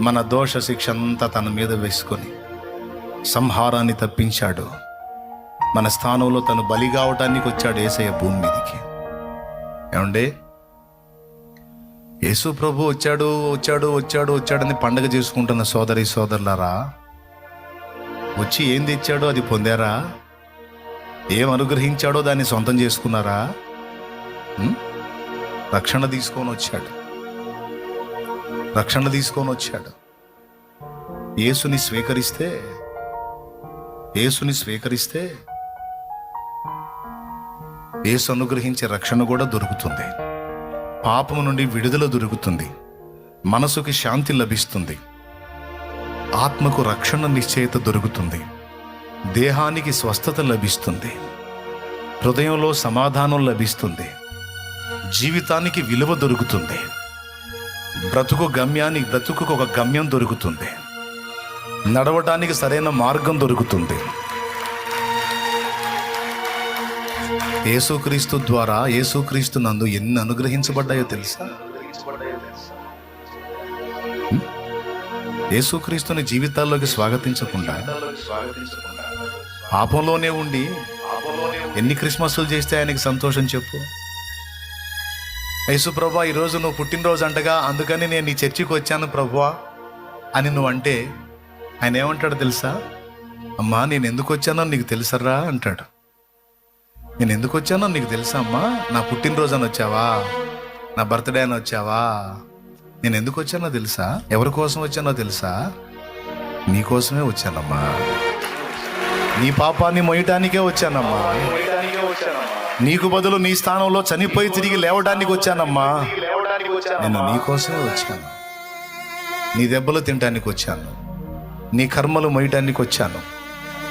మన దోష శిక్ష అంతా తన మీద వేసుకొని సంహారాన్ని తప్పించాడు. మన స్థానంలో తను బలి కావటానికి వచ్చాడు ఏసయ్య భూమి మీదకి. ఏమండే? యేసు ప్రభు వచ్చాడు వచ్చాడు వచ్చాడు వచ్చాడని పండగ చేసుకుంటున్న సోదరి సోదరులారా వచ్చి ఏం తెచ్చాడో అది పొందారా? ఏం అనుగ్రహించాడో దాన్ని సొంతం చేసుకున్నారా? రక్షణ తీసుకొని వచ్చాడు. రక్షణ తీసుకొని వచ్చాడు. యేసుని స్వీకరిస్తే యేసుని స్వీకరిస్తే యేసు అనుగ్రహించే రక్షణ కూడా దొరుకుతుంది. పాపము నుండి విడుదల దొరుకుతుంది. మనసుకి శాంతి లభిస్తుంది. ఆత్మకు రక్షణ నిశ్చయత దొరుకుతుంది. దేహానికి స్వస్థత లభిస్తుంది. హృదయంలో సమాధానం లభిస్తుంది. జీవితానికి విలువ దొరుకుతుంది. బ్రతుకు గమ్యానికి బ్రతుకుకు ఒక గమ్యం దొరుకుతుంది. నడవటానికి సరైన మార్గం దొరుకుతుంది. యేసుక్రీస్తు ద్వారా యేసుక్రీస్తు నందు ఎన్ని అనుగ్రహించబడ్డాయో తెలుసా? యేసుక్రీస్తుని జీవితాల్లోకి స్వాగతించకుండా పాపంలోనే ఉండి ఎన్ని క్రిస్మస్లు చేస్తే ఆయనకి సంతోషం చెప్పు. యేసు ప్రభా ఈరోజు నువ్వు పుట్టినరోజు అంటగా అందుకని నేను నీ చర్చికి వచ్చాను ప్రభువా అని నువ్వు అంటే ఆయన ఏమంటాడు తెలుసా? అమ్మా నేను ఎందుకు వచ్చానో నీకు తెలుసరా అంటాడు. నేను ఎందుకు వచ్చానో నీకు తెలుసా అమ్మా? నా పుట్టినరోజు అని వచ్చావా? నా బర్త్డే అని వచ్చావా? నేను ఎందుకు వచ్చానో తెలుసా? ఎవరి కోసం వచ్చానో తెలుసా? నీ కోసమే వచ్చానమ్మా. నీ పాపాన్ని మొయ్యటానికే వచ్చానమ్మా. నీకు బదులు నీ స్థానంలో చనిపోయి తిరిగి లేవడానికి వచ్చానమ్మా. నేను నీ కోసమే వచ్చాను. నీ దెబ్బలు తినడానికి వచ్చాను. నీ కర్మలు మొయ్యడానికి వచ్చాను.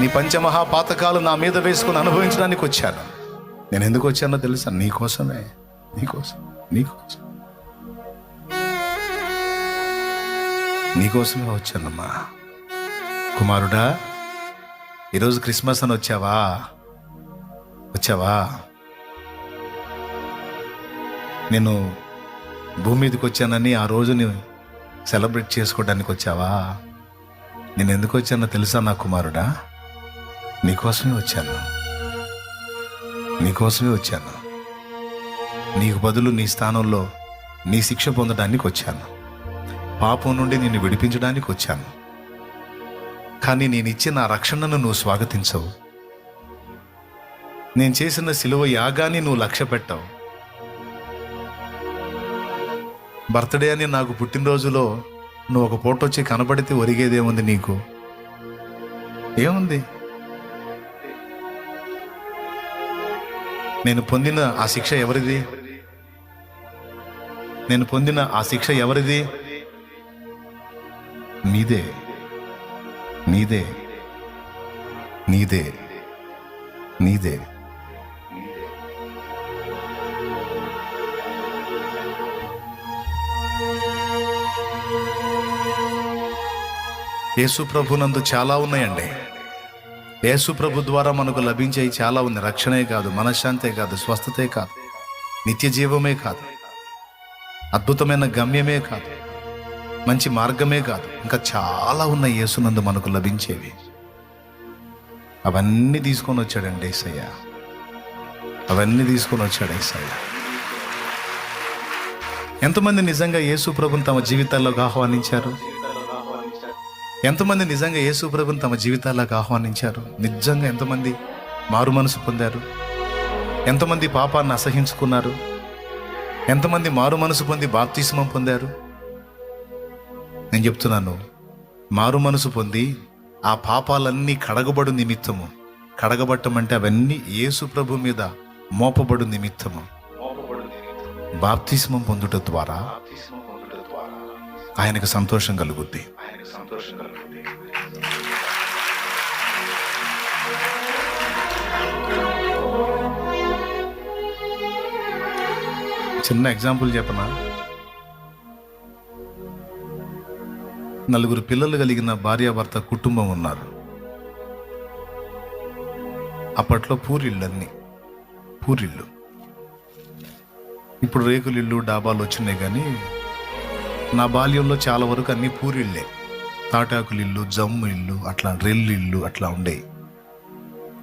నీ పంచమహా పాతకాలు నా మీద వేసుకుని అనుభవించడానికి వచ్చాను. నేను ఎందుకు వచ్చానో తెలుసా? నీ కోసమే. నీకోసం నీకోసం నీకోసమే వచ్చానమ్మా. కుమారుడా ఈరోజు క్రిస్మస్ అని వచ్చావా? వచ్చావా? నేను భూమి మీదకి వచ్చానని ఆ రోజుని సెలబ్రేట్ చేసుకోవడానికి వచ్చావా? నేను ఎందుకు వచ్చానో తెలుసా నా కుమారుడా? నీకోసమే వచ్చాను. నీకోసమే వచ్చాను. నీకు బదులు నీ స్థానంలో నీ శిక్ష పొందడానికి వచ్చాను. పాపం నుండి నిన్ను విడిపించడానికి వచ్చాను. కానీ నేను ఇచ్చిన ఆ రక్షణను నువ్వు స్వాగతించవు. నేను చేసిన సిలువ యాగాన్ని నువ్వు లక్ష్య పెట్టావు బర్త్డే అని నాకు పుట్టినరోజులో నువ్వు ఒక పూట వచ్చి కనబడితే ఒరిగేదేముంది నీకు? ఏముంది? నేను పొందిన ఆ శిక్ష ఎవరిది? నేను పొందిన ఆ శిక్ష ఎవరిది? నీదే. నీదే. నీదే. నీదే. యేసుప్రభునందు చాలా ఉన్నాయండి. యేసుప్రభు ద్వారా మనకు లభించేవి చాలా ఉంది. రక్షణే కాదు మనశ్శాంతే కాదు స్వస్థతే కాదు నిత్య జీవమే కాదు అద్భుతమైన గమ్యమే కాదు మంచి మార్గమే కాదు. ఇంకా చాలా ఉన్నాయి యేసునందు మనకు లభించేవి. అవన్నీ తీసుకొని వచ్చాడండి ఏసయ్య. అవన్నీ తీసుకొని వచ్చాడు ఏసయ్య. ఎంతమంది నిజంగా యేసు ప్రభుని తమ జీవితాల్లోకి ఆహ్వానించారు? ఎంతమంది నిజంగా యేసు ప్రభుని తమ జీవితాలకు ఆహ్వానించారు? నిజంగా ఎంతమంది మారు మనసు పొందారు? ఎంతమంది పాపాన్ని అసహించుకున్నారు? ఎంతమంది మారు మనసు పొంది బాప్తిస్మం పొందారు? నేను చెప్తున్నాను మారు మనసు పొంది ఆ పాపాలన్నీ కడగబడు నిమిత్తము. కడగబట్టమంటే అవన్నీ యేసు ప్రభు మీద మోపబడు నిమిత్తము. బాప్తిస్మం పొందుట ద్వారా ఆయనకు సంతోషం కలుగుద్ది. చిన్న ఎగ్జాంపుల్ చెప్పనా? నలుగురు పిల్లలు కలిగిన భార్యాభర్త కుటుంబం ఉన్నారు. అప్పట్లో పూరిళ్ళు అన్ని పూరిళ్ళు. ఇప్పుడు రేకులిళ్ళు డాబాలు వచ్చినాయి కానీ నా బాల్యంలో చాలా వరకు అన్ని పూరిళ్ళే. తాటాకులు ఇల్లు జమ్ము ఇల్లు అట్లా రెల్లు ఇల్లు అట్లా ఉండేవి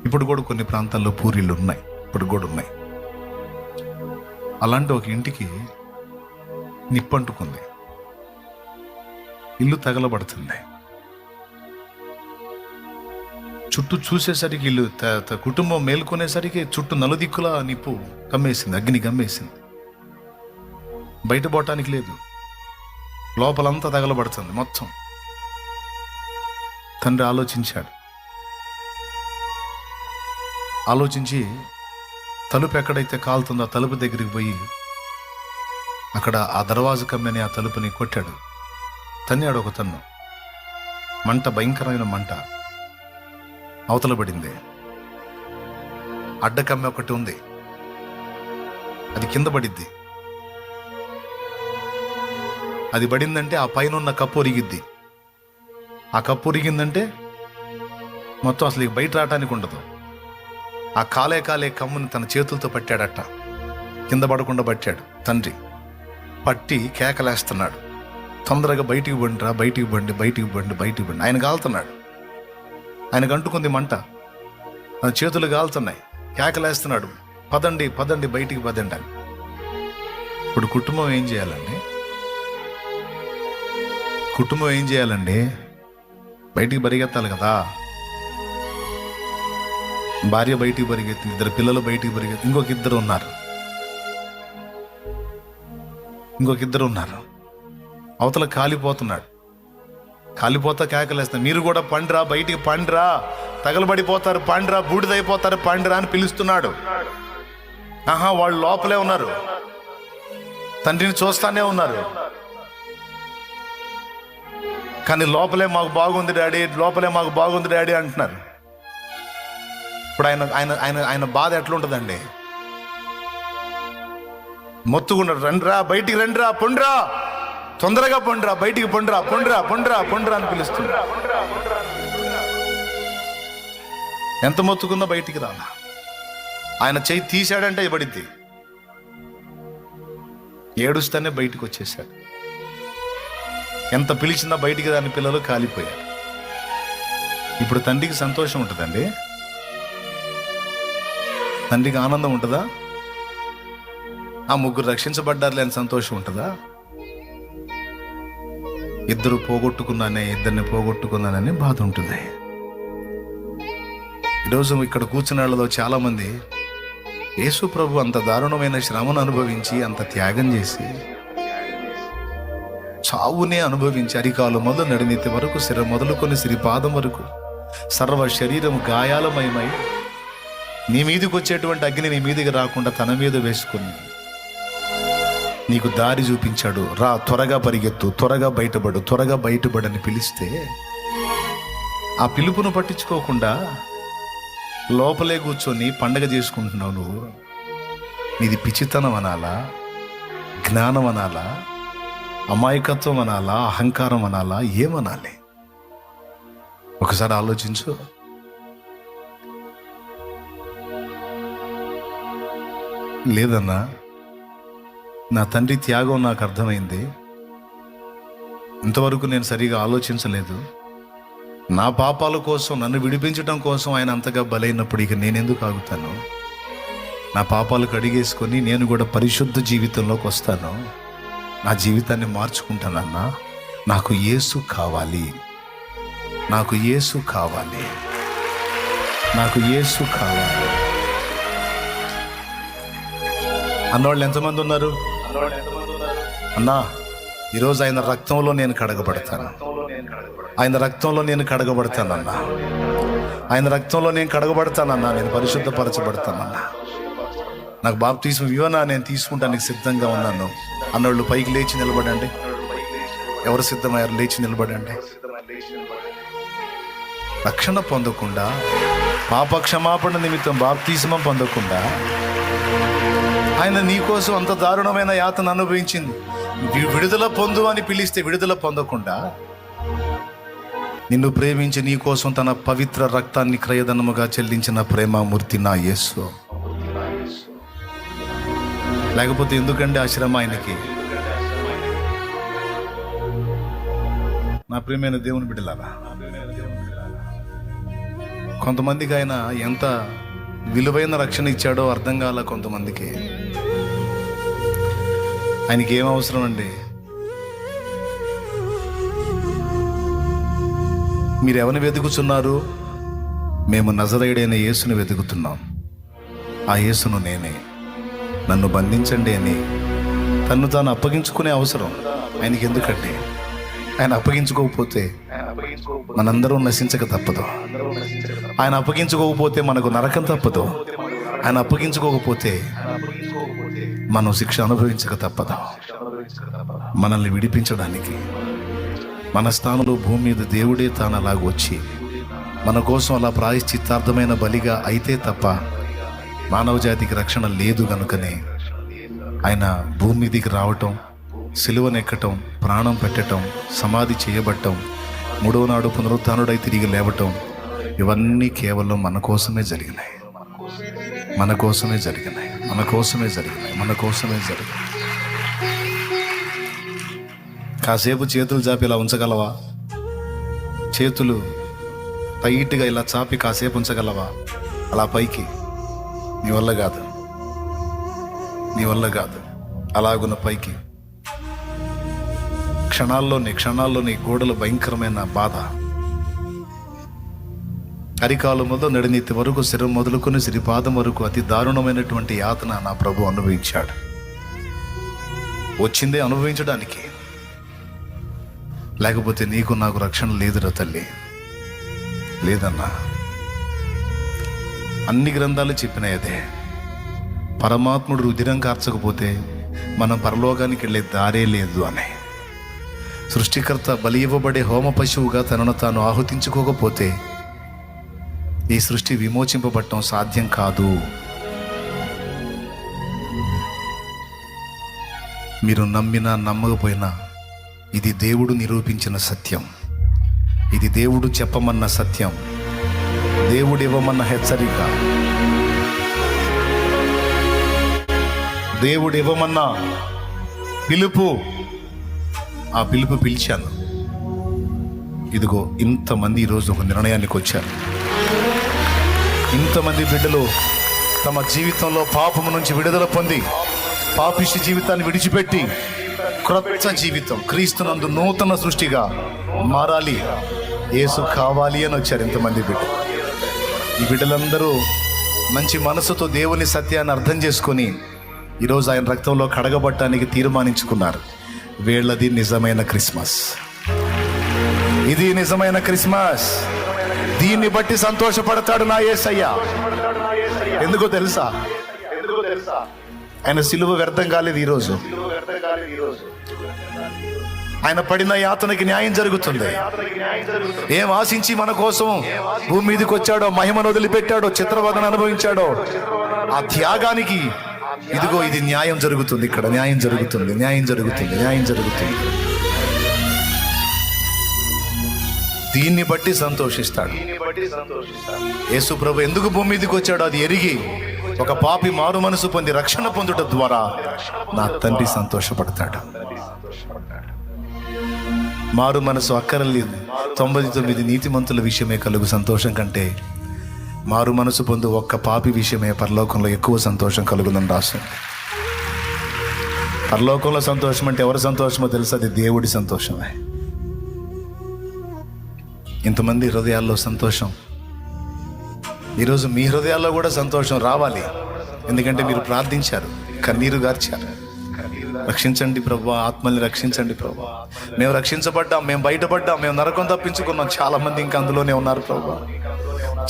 ఇప్పుడు కూడా కొన్ని ప్రాంతాల్లో పూరిళ్ళు ఉన్నాయి. ఇప్పుడు కూడా ఉన్నాయి. అలాంటి ఒక ఇంటికి నిప్పంటుకుంది. ఇల్లు తగలబడుతుంది. చుట్టూ చూసేసరికి ఇల్లు త- కుటుంబం మేల్కొనేసరికి చుట్టూ నలుదిక్కులా నిప్పు కమ్మేసింది అగ్ని కమ్మేసింది. బయట పోవటానికి లేదు. లోపలంతా తగలబడుతుంది మొత్తం. తండ్రి ఆలోచించాడు. ఆలోచించి తలుపు ఎక్కడైతే కాలుతుందో ఆ తలుపు దగ్గరికి పోయి అక్కడ ఆ దర్వాజు కమ్మని ఆ తలుపుని కొట్టాడు. తన్నాడు ఒక తన్ను. మంట భయంకరమైన మంట. అవతల పడింది. అడ్డకమ్మె ఒకటి ఉంది. అది కింద పడిద్ది. అది పడిందంటే ఆ పైన ఉన్న కప్పు ఒరిగిద్ది. ఆ కప్పు ఉరిగిందంటే మొత్తం అసలు ఇక బయట రావటానికి ఉండదు. ఆ కాలే కాలే కమ్ముని తన చేతులతో పట్టాడట. కింద పడకుండా పట్టాడు. తండ్రి పట్టి కేకలేస్తున్నాడు. తొందరగా బయటికి బండిరా బయటికి బండి బయటికి బండి బయటికి బండి ఆయన కాలుతున్నాడు ఆయనకు అంటుకుంది మంట. తన చేతులు కాలుతున్నాయి కేకలేస్తున్నాడు. పదండి పదండి బయటికి పదండి అని. ఇప్పుడు కుటుంబం ఏం చేయాలండి? కుటుంబం ఏం చేయాలండి? బయటికి పరిగెత్తాలి కదా. భార్య బయటికి పరిగెత్తి ఇద్దరు పిల్లలు బయటికి పరిగెత్తి ఇంకొక ఇద్దరు ఉన్నారు. ఇంకొక ఇద్దరు ఉన్నారు. అవతల కాలిపోతున్నాడు. కాలిపోతా కేకలేస్తాను మీరు కూడా పండ్రా బయటికి పండ్రా. తగలబడిపోతారు పండ్రా బూడిదైపోతారు పండ్రా అని పిలుస్తున్నాడు. ఆహా వాళ్ళు లోపలే ఉన్నారు. తండ్రిని చూస్తానే ఉన్నారు. కానీ లోపలే మాకు బాగుంది డాడీ లోపలే మాకు బాగుంది డాడీ అంటున్నారు. ఇప్పుడు ఆయన ఆయన ఆయన ఆయన బాధ ఎట్లుంటుందండి? మొత్తుకున్నాడు రండ్రా బయటికి రండ్రా పొండ్రా. తొందరగా పొండ్రా బయటికి పొండ్రా పొండ్రా పొండ్రా పొండ్రా అని పిలుస్తుంది. ఎంత మొత్తుకుందో బయటికి రాలా ఆయన చేయి తీశాడంటే ఇవ్వడిద్ది. ఏడుస్తానే బయటికి వచ్చేసాడు ఎంత పిలిచినా బయటికి రాని పిల్లలు కాలిపోయారు. ఇప్పుడు తండ్రికి సంతోషం ఉంటుందండి? తండ్రికి ఆనందం ఉంటుందా? ఆ ముగ్గురు రక్షించబడ్డారులే అని సంతోషం ఉంటుందా? ఇద్దరు పోగొట్టుకున్నానే ఇద్దరిని పోగొట్టుకున్నానని బాధ ఉంటుంది. ఈరోజు ఇక్కడ కూర్చున్న వాళ్ళలో చాలామంది యేసు ప్రభు అంత దారుణమైన శ్రమను అనుభవించి అంత త్యాగం చేసి చావునే అనుభవించి అరికాలు మొదలు నడినెత్తి వరకు శిర మొదలుకొని సిరిపాదం వరకు. సర్వ శరీరం గాయాలమయమై నీ మీదకి వచ్చేటువంటి అగ్ని నీ మీదకి రాకుండా తన మీద వేసుకుని నీకు దారి చూపించాడు. రా త్వరగా పరిగెత్తు త్వరగా బయటపడు త్వరగా బయటపడని పిలిస్తే ఆ పిలుపును పట్టించుకోకుండా లోపలే కూర్చొని పండగ చేసుకుంటున్నావు నువ్వు. నీది పిచ్చితనం అనాలా? జ్ఞానం అనాలా? అమాయకత్వం అనాలా అహంకారం అనాలా ఏమనాలి? ఒకసారి ఆలోచించు. లేదన్నా నా తండ్రి త్యాగం నాకు అర్థమైంది. ఇంతవరకు నేను సరిగా ఆలోచించలేదు. నా పాపాల కోసం నన్ను విడిపించడం కోసం ఆయన అంతగా బలైనప్పుడు ఇక నేనెందుకు ఆగుతాను? నా పాపాలు కడిగేసుకొని నేను కూడా పరిశుద్ధ జీవితంలోకి వస్తాను. నా జీవితాన్ని మార్చుకుంటానన్నా నాకు యేసు కావాలి. నాకు యేసు కావాలి. నాకు యేసు కావాలి. అన్నవాళ్ళు ఎంతమంది ఉన్నారు? అన్నా ఈరోజు ఆయన రక్తంలో నేను కడగబడతాను. ఆయన రక్తంలో నేను కడగబడతానన్నా. ఆయన రక్తంలో నేను కడగబడతానన్నా. నేను పరిశుద్ధపరచబడతానన్నా. నాకు బాప్తీసం ఇవ్వనా? నేను తీసుకుంటానికి సిద్ధంగా ఉన్నాను. అన్నోళ్ళు పైకి లేచి నిలబడండి. ఎవరు సిద్ధమయ్యారు? లేచి నిలబడండి. రక్షణ పొందకుండా పాప క్షమాపణ నిమిత్తం బాప్తీసమం పొందకుండా ఆయన నీకోసం అంత దారుణమైన యాతను అనుభవించింది. విడుదల పొందు అని పిలిస్తే విడుదల పొందకుండా నిన్ను ప్రేమించి నీ కోసం తన పవిత్ర రక్తాన్ని క్రయధనముగా చెల్లించిన ప్రేమామూర్తి నా యేసు. లేకపోతే ఎందుకండి ఆ శ్రమ ఆయనకి? నా ప్రియమైన దేవుని బిడ్డలారా కొంతమందికి ఆయన ఎంత విలువైన రక్షణ ఇచ్చాడో అర్థం కాల కొంతమందికి. ఆయనకి ఏం అవసరం అండి? మీరు ఎవరిని వెతుకుతున్నారు మేము నజరేయుడైన యేసుని వెతుకుతున్నాం. ఆ యేసును నేనే. నన్ను బంధించండి అని తన్ను తాను అప్పగించుకునే అవసరం ఆయనకి ఎందుకంటే ఆయన అప్పగించుకోకపోతే మనందరం నశించక తప్పదు. ఆయన అప్పగించుకోకపోతే మనకు నరకం తప్పదు. ఆయన అప్పగించుకోకపోతే మనం శిక్ష అనుభవించక తప్పదు. మనల్ని విడిపించడానికి మన స్థానంలో భూమి మీద దేవుడే తాను అలాగ వచ్చి మన కోసం అలా ప్రాయశ్చిత్తార్థమైన బలిగా అయితే తప్ప మానవ జాతికి రక్షణ లేదు గనుకనే ఆయన భూమి మీదికి రావటం సిలువనెక్కటం ప్రాణం పెట్టటం సమాధి చేయబట్టం మూడవ నాడు పునరుత్డై తిరిగి లేవటం ఇవన్నీ కేవలం మన కోసమే జరిగినాయి. మన కోసమే జరిగినాయి. మన కోసమే జరిగినాయి. మన కోసమే జరిగినాయి. కాసేపు చేతులు చాపి ఇలా ఉంచగలవా? చేతులు టైట్గా ఇలా చాపి కాసేపు ఉంచగలవా? అలా పైకి నీ వల్ల కాదు. నీ వల్ల కాదు. అలాగున్న పైకి. క్షణాల్లోని క్షణాల్లోని గోడలు భయంకరమైన బాధ. అరికాలు మొదలు నడినీతి వరకు శిరం మొదలుకొని సిరిపాదం వరకు అతి దారుణమైనటువంటి యాతన నా ప్రభు అనుభవించాడు. వచ్చిందే అనుభవించడానికి. లేకపోతే నీకు నాకు రక్షణ లేదురా తల్లి. లేదన్నా. అన్ని గ్రంథాలు చెప్పినాయి అదే. పరమాత్ముడు రుధిరం కార్చకపోతే మనం పరలోకానికి వెళ్ళే దారే లేదు అని. సృష్టికర్త బలి ఇవ్వబడే హోమ పశువుగా తనను తాను ఆహుతించుకోకపోతే ఈ సృష్టి విమోచింపబడటం సాధ్యం కాదు. మీరు నమ్మినా నమ్మకపోయినా ఇది దేవుడు నిరూపించిన సత్యం. ఇది దేవుడు చెప్పమన్న సత్యం. దేవుడు ఇవ్వమన్న హెచ్చరిక. దేవుడు ఇవ్వమన్న పిలుపు. ఆ పిలుపు పిలిచాను. ఇదిగో ఇంతమంది ఈరోజు ఒక నిర్ణయానికి వచ్చారు. ఇంతమంది బిడ్డలు తమ జీవితంలో పాపము నుంచి విడుదల పొంది పాపిష్టి జీవితాన్ని విడిచిపెట్టి క్రొత్త జీవితం క్రీస్తునందు నూతన సృష్టిగా మారాలి. యేసు కావాలి అని వచ్చారు ఇంతమంది బిడ్డలు. ఈ బిడ్డలందరూ మంచి మనసుతో దేవుని సత్యాన్ని అర్థం చేసుకొని ఈరోజు ఆయన రక్తంలో కడగబట్టడానికి తీర్మానించుకున్నారు. వీళ్ళది నిజమైన క్రిస్మస్. ఇది నిజమైన క్రిస్మస్. దీన్ని బట్టి సంతోషపడతాడు నా ఏసయ్యా. ఎందుకో తెలుసా? ఆయన సిలువ వ్యర్థం కాలేదు ఈరోజు. ఆయన పడిన యాతనకి న్యాయం జరుగుతుంది. ఏం ఆశించి మన కోసం భూమి మీదకి వచ్చాడో మహిమను వదిలిపెట్టాడో చిత్రవదన అనుభవించాడో? ఆ త్యాగానికి ఇదిగో ఇది న్యాయం జరుగుతుంది ఇక్కడ. న్యాయం జరుగుతుంది న్యాయం జరుగుతుంది న్యాయం జరుగుతుంది. దీన్ని బట్టి సంతోషిస్తాడు. యేసు ప్రభు ఎందుకు భూమి మీదకి వచ్చాడో అది ఎరిగి ఒక పాపి మారు మనసు పొంది రక్షణ పొందుట ద్వారా నా తండ్రి సంతోషపడతాడు. మారు మనసు అక్కరలేదు. తొంభై తొమ్మిది నీతిమంతుల విషయమే కలుగు సంతోషం కంటే మారు మనసు పొందు ఒక్క పాపి విషయమే పరలోకంలో ఎక్కువ సంతోషం కలుగుదని రాస్తుంది పరలోకంలో సంతోషం అంటే ఎవరి సంతోషమో తెలుసు అది దేవుడి సంతోషమే. ఇంతమంది హృదయాల్లో సంతోషం. ఈరోజు మీ హృదయాల్లో కూడా సంతోషం రావాలి. ఎందుకంటే మీరు ప్రార్థించారు కన్నీరు గార్చారు. రక్షించండి ప్రభా ఆత్మల్ని రక్షించండి ప్రభా. మేము రక్షించబడ్డాం మేము బయటపడ్డాం మేము నరకం తప్పించుకున్నాం. చాలా మంది ఇంకా అందులోనే ఉన్నారు ప్రభా.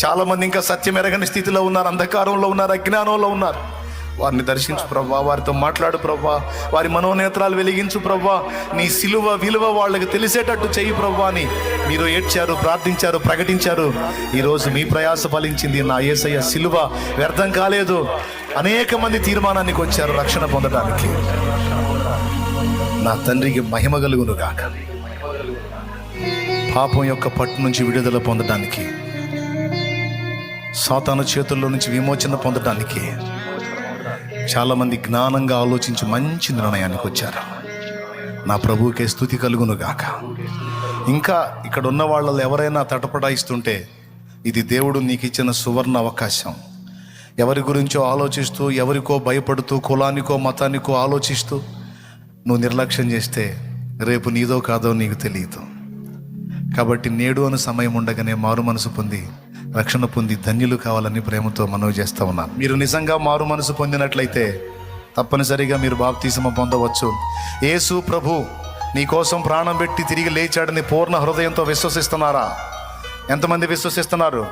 చాలా మంది ఇంకా సత్యం ఎరగని స్థితిలో ఉన్నారు అంధకారంలో ఉన్నారు అజ్ఞానంలో ఉన్నారు. వారిని దర్శించు ప్రభా వారితో మాట్లాడు ప్రభా. వారి మనోనేత్రాలు వెలిగించు ప్రభా. నీ సిలువ విలువ వాళ్ళకి తెలిసేటట్టు చెయ్యి ప్రభా అని మీరు ఏడ్చారు ప్రార్థించారు ప్రకటించారు. ఈరోజు మీ ప్రయాస ఫలించింది నా ఏసయ్య సిలువ వ్యర్థం కాలేదు. అనేక మంది తీర్మానానికి వచ్చారు రక్షణ పొందడానికి. నా తండ్రికి మహిమ కలుగును గాక పాపం యొక్క పట్టు నుంచి విడుదల పొందడానికి సాతాను చేతుల్లో నుంచి విమోచన పొందడానికి చాలామంది జ్ఞానంగా ఆలోచించి మంచి నిర్ణయానికి వచ్చారు. నా ప్రభువుకే స్థుతి కలుగును గాక ఇంకా ఇక్కడ ఉన్న వాళ్ళలో ఎవరైనా తటపటాయిస్తుంటే ఇది దేవుడు నీకు ఇచ్చిన సువర్ణ అవకాశం. ఎవరి గురించో ఆలోచిస్తూ ఎవరికో భయపడుతూ కులానికో మతానికో ఆలోచిస్తూ నువ్వు నిర్లక్ష్యం చేస్తే రేపు నీదో కాదో నీకు తెలియదు. కాబట్టి నేడు అను సమయం ఉండగానే మారు మనసు పొంది రక్షణ పొంది ధన్యులు కావాలని ప్రేమతో మనవి చేస్తూ ఉన్నాను. మీరు నిజంగా మారు మనసు పొందినట్లయితే తప్పనిసరిగా మీరు బాప్తీసమ పొందవచ్చు. యేసు ప్రభు నీ కోసం ప్రాణం పెట్టి తిరిగి లేచాడని పూర్ణ హృదయంతో విశ్వసిస్తున్నారా? ఎంతమంది విశ్వసిస్తున్నారు?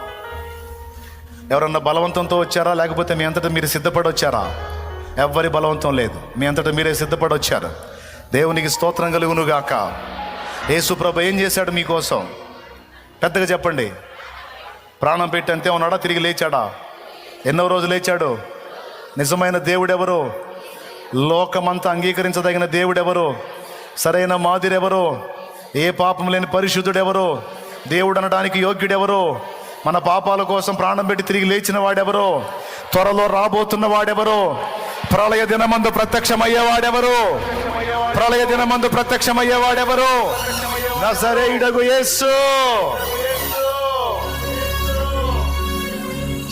ఎవరన్నా బలవంతంతో వచ్చారా? లేకపోతే మీ అంతటా మీరు సిద్ధపడి వచ్చారా ఎవ్వరి బలవంతం లేదు. మీ అంతటా మీరే సిద్ధపడి వచ్చారు దేవునికి స్తోత్రం కలుగును గాక యేసు ఏం చేశాడు మీకోసం? పెద్దగా చెప్పండి. ప్రాణం పెట్టి అంతే ఉన్నాడా? తిరిగి లేచాడా? ఎన్నో రోజులు లేచాడు? నిజమైన దేవుడెవరు? లోకమంతా అంగీకరించదగిన దేవుడెవరు? సరైన మాదిరెవరు? ఏ పాపం లేని పరిశుద్ధుడెవరు? దేవుడు అనడానికి యోగ్యుడెవరు? మన పాపాల కోసం ప్రాణం పెట్టి తిరిగి లేచిన వాడెవరో? త్వరలో రాబోతున్న వాడెవరు? ప్రళయ దినమందు ప్రత్యక్షమయ్యేవాడెవరు? ప్రళయ దినమందు ప్రత్యక్షమయ్యేవాడెవరు? నజరేయుడగు యేసు.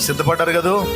సిద్ధపడ్డారు కదూ?